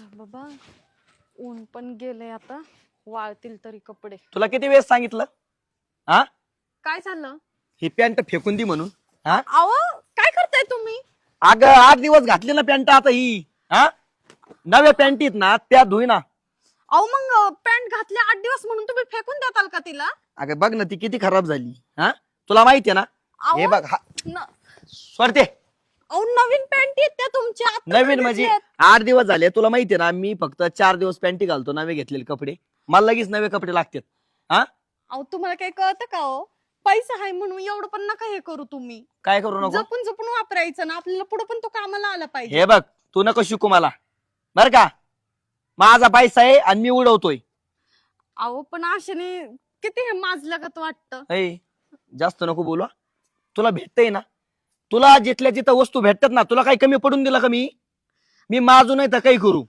बाबा ऊन पण गेले आता. वाळतील तरी कपडे. तुला किती वेळेस सांगितलं? हा? काय झालं? ही पॅन्ट फेकून दी म्हणून. हा? काय करताय तुम्ही? अगं आठ दिवस घातली ना पॅन्ट आता ही. हा? नव्या पॅन्टीत ना त्या धुई ना. अहो मग पॅन्ट घातले आठ दिवस म्हणून तुम्ही फेकून देताल का तिला? अगं बघ ना ती किती खराब झाली. हा? तुला माहितीये ना? हे बघ हा. न- स्वरते अहो नवीन पॅन्ट येत त्या तुमच्या. नवीन. म्हणजे आठ दिवस झाले तुला माहितीये ना मी फक्त चार दिवस पॅन्टी घालतो नवे घेतलेले कपडे. मला लगेच नवे कपडे लागतात. हा? अहो तुम्हाला काही कळतं का हो? पैसा आहे म्हणून एवढं पण नका हे करू तुम्ही. काय करू नको? जपून जपून वापरायचं ना आपल्याला पुढे पण तो कामाला आला पाहिजे. हे बघ तू नको शिकू मला. बर का? माझा पैसा आहे आणि मी उडवतोय. अहो पण आशेने किती हे माजल्यागत वाटतं. ऐ जास्त नको बोलू हा. तुला भेटतंय ना? तुला जिथल्या जिथं वस्तू भेटतात ना तुला काही कमी पडून दिला का मी? मी माझू नाही तर काही करू.